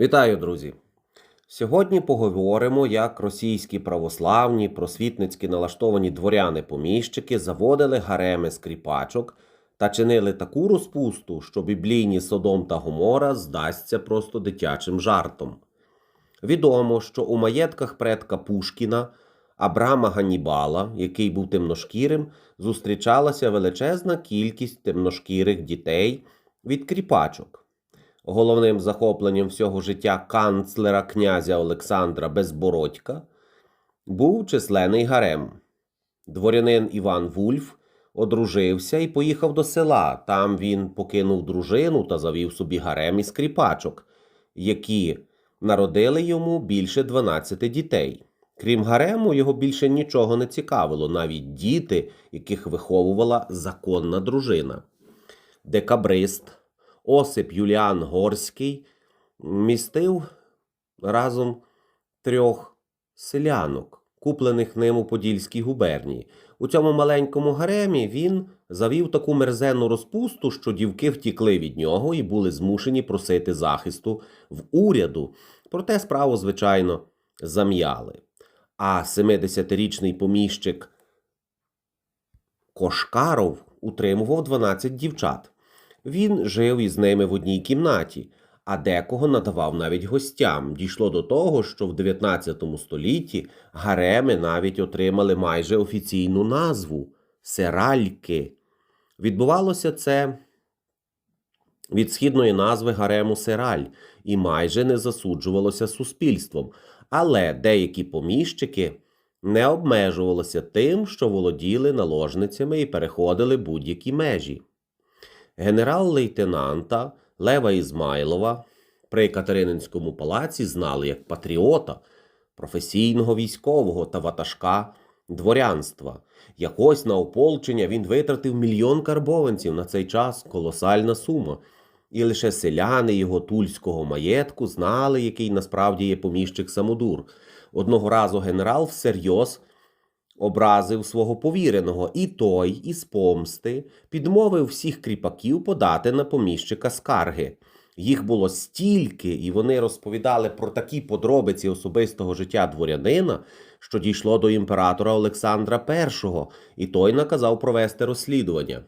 Вітаю, друзі! Сьогодні поговоримо, як російські православні, просвітницьки налаштовані дворяни-поміщики заводили гареми скріпачок та чинили таку розпусту, що біблійні Содом та Гомора здасться просто дитячим жартом. Відомо, що у маєтках предка Пушкіна Абрама Ганнібала, який був темношкірим, зустрічалася величезна кількість темношкірих дітей від кріпачок. Головним захопленням всього життя канцлера князя Олександра Безбородька був численний гарем. Дворянин Іван Вульф одружився і поїхав до села. Там він покинув дружину та завів собі гарем із кріпачок, які народили йому більше 12 дітей. Крім гарему, його більше нічого не цікавило, навіть діти, яких виховувала законна дружина. Декабрист Осип Юліан Горський містив разом трьох селянок, куплених ним у Подільській губернії. У цьому маленькому гаремі він завів таку мерзенну розпусту, що дівки втікли від нього і були змушені просити захисту в уряду. Проте справу, звичайно, зам'яли. А 70-річний поміщик Кошкаров утримував 12 дівчат. Він жив із ними в одній кімнаті, а декого надавав навіть гостям. Дійшло до того, що в 19 столітті гареми навіть отримали майже офіційну назву серальки. Відбувалося це від східної назви гарему сераль і майже не засуджувалося суспільством. Але деякі поміщики не обмежувалися тим, що володіли наложницями і переходили будь-які межі генерал-лейтенанта Лева Ізмайлова при Катерининському палаці знали як патріота, професійного військового та ватажка дворянства. Якось на ополчення він витратив мільйон карбованців на цей час колосальна сума. І лише селяни його тульського маєтку знали, який насправді є поміщик самодур. Одного разу генерал всерйоз образив свого повіреного, і той, із помсти, підмовив всіх кріпаків подати на поміщика скарги. Їх було стільки, і вони розповідали про такі подробиці особистого життя дворянина, що дійшло до імператора Олександра І, і той наказав провести розслідування.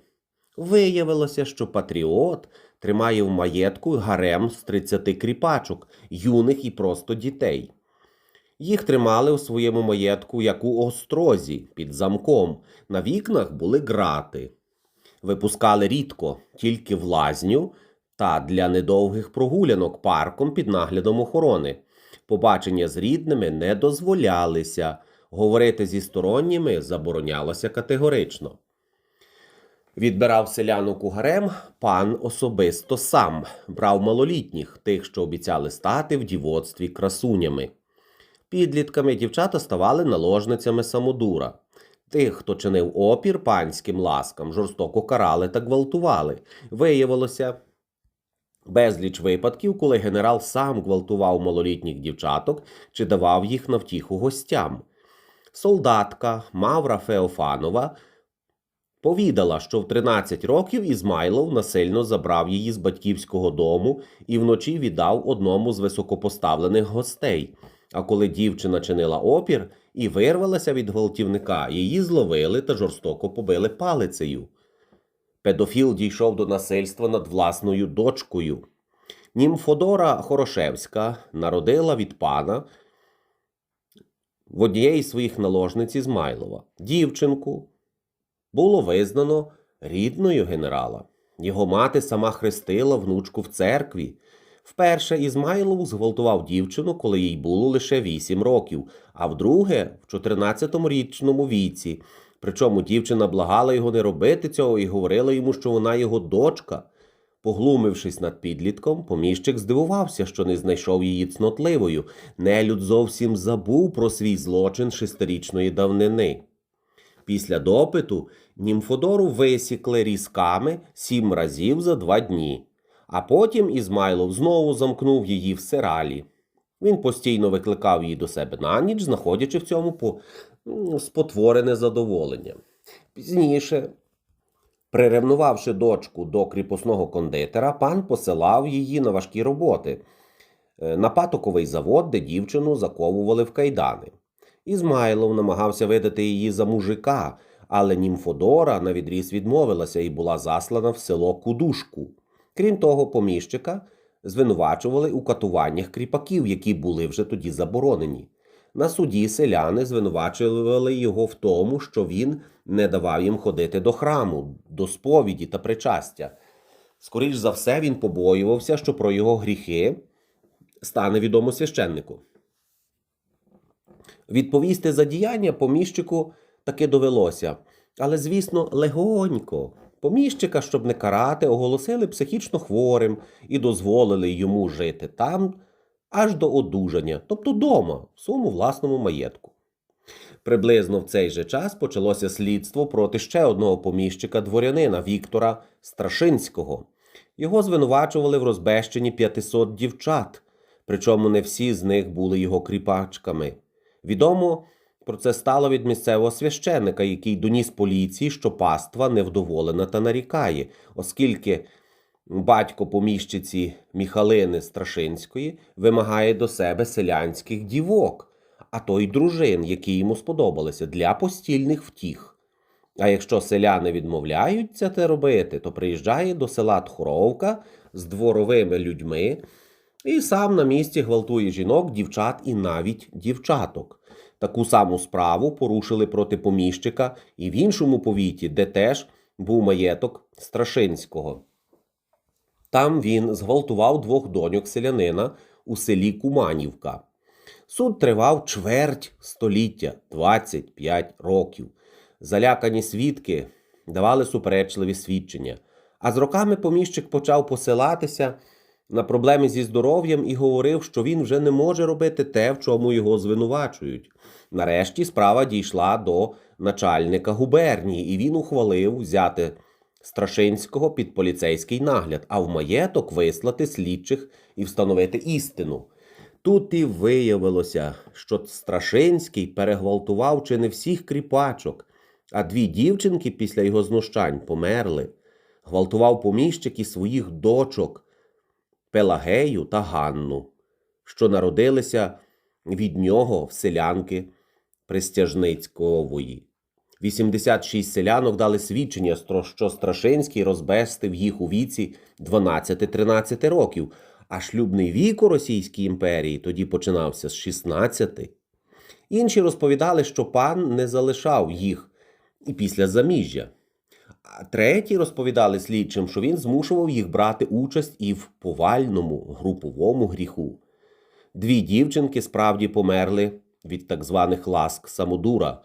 Виявилося, що патріот тримає в маєтку гарем з 30 кріпачок, юних і просто дітей. Їх тримали у своєму маєтку, як у острозі, під замком. На вікнах були грати. Випускали рідко, тільки в лазню та для недовгих прогулянок парком під наглядом охорони. Побачення з рідними не дозволялися, говорити зі сторонніми заборонялося категорично. Відбирав селянок у гарем пан особисто сам, брав малолітніх, тих, що обіцяли стати в дівоцтві красунями. Підлітками дівчата ставали наложницями самодура. Тих, хто чинив опір панським ласкам, жорстоко карали та гвалтували. Виявилося безліч випадків, коли генерал сам гвалтував малолітніх дівчаток чи давав їх на втіху гостям. Солдатка Мавра Феофанова повідала, що в 13 років Ізмайлов насильно забрав її з батьківського дому і вночі віддав одному з високопоставлених гостей. А коли дівчина чинила опір і вирвалася від гвалтівника, її зловили та жорстоко побили палицею. Педофіл дійшов до насильства над власною дочкою. Німфодора Хорошевська народила від пана в однієї з своїх наложниць Ізмайлова. Дівчинку було визнано рідною генерала. Його мати сама хрестила внучку в церкві. Вперше Ізмайлов зґвалтував дівчину, коли їй було лише 8 років, а вдруге в 14-річному віці. Причому дівчина благала його не робити цього і говорила йому, що вона його дочка. Поглумившись над підлітком, поміщик здивувався, що не знайшов її цнотливою. Нелюд зовсім забув про свій злочин шестирічної давнини. Після допиту німфодору висікли різками сім разів за два дні. А потім Ізмайлов знову замкнув її в сиралі. Він постійно викликав її до себе на ніч, знаходячи в цьому по... спотворене задоволення. Пізніше, приревнувавши дочку до кріпосного кондитера, пан посилав її на важкі роботи. е, на патоковий завод, де дівчину заковували в кайдани. Ізмайлов намагався видати її за мужика, але Німфодора на відріз відмовилася і була заслана в село Кудушку. Крім того, поміщика звинувачували у катуваннях кріпаків, які були вже тоді заборонені. На суді селяни звинувачували його в тому, що він не давав їм ходити до храму, до сповіді та причастя. Скоріш за все, він побоювався, що про його гріхи стане відомо священнику. Відповісти за діяння поміщику таки довелося, але, звісно, легонько. Поміщика, щоб не карати, оголосили психічно хворим і дозволили йому жити там аж до одужання, тобто дома, в своєму власному маєтку. Приблизно в цей же час почалося слідство проти ще одного поміщика дворянина Віктора Страшинського. Його звинувачували в розбещенні 500 дівчат, причому не всі з них були його кріпачками. Відомо про це стало від місцевого священника, який доніс поліції, що паства невдоволена та нарікає, оскільки батько поміщиці Міхалини Страшинської вимагає до себе селянських дівок, а то й дружин, які йому сподобалися, для постільних втіх. А якщо селяни відмовляються це робити, то приїжджає до села Тхоровка з дворовими людьми і сам на місці гвалтує жінок, дівчат і навіть дівчаток. Таку саму справу порушили проти поміщика і в іншому повіті, де теж був маєток Страшинського. Там він зґвалтував двох доньок селянина у селі Куманівка. Суд тривав чверть століття 25 років. Залякані свідки давали суперечливі свідчення. А з роками поміщик почав посилатися на проблеми зі здоров'ям і говорив, що він вже не може робити те, в чому його звинувачують. Нарешті справа дійшла до начальника губернії, і він ухвалив взяти Страшинського під поліцейський нагляд, а в маєток вислати слідчих і встановити істину. Тут і виявилося, що Страшинський перегвалтував чи не всіх кріпачок, а дві дівчинки після його знущань померли. Гвалтував поміщик і своїх дочок Пелагею та Ганну, що народилися від нього в селянки Пристяжницькової. 86 селянок дали свідчення, що Страшинський розбестив їх у віці 12-13 років, а шлюбний вік у Російській імперії тоді починався з 16. Інші розповідали, що пан не залишав їх і після заміжжя. Треті розповідали слідчим, що він змушував їх брати участь і в повальному груповому гріху. Дві дівчинки справді померли від так званих ласк Самодура.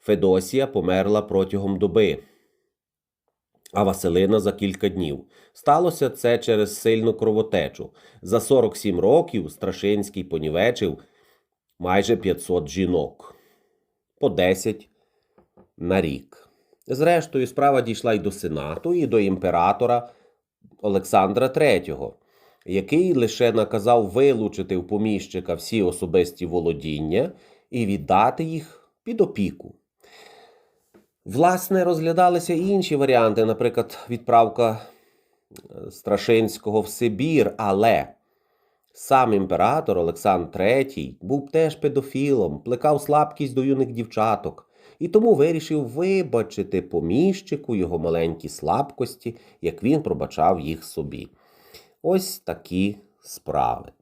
Федосія померла протягом доби, а Василина за кілька днів. Сталося це через сильну кровотечу. За 47 років Страшинський понівечив майже 500 жінок, по 10 на рік. Зрештою, справа дійшла й до Сенату, і до імператора Олександра III, який лише наказав вилучити в поміщика всі особисті володіння і віддати їх під опіку. Власне, розглядалися і інші варіанти, наприклад, відправка е, Страшинського в Сибір, але сам імператор Олександр III був теж педофілом, плекав слабкість до юних дівчаток і тому вирішив вибачити поміщику його маленькі слабкості, як він пробачав їх собі. Ось такі справи.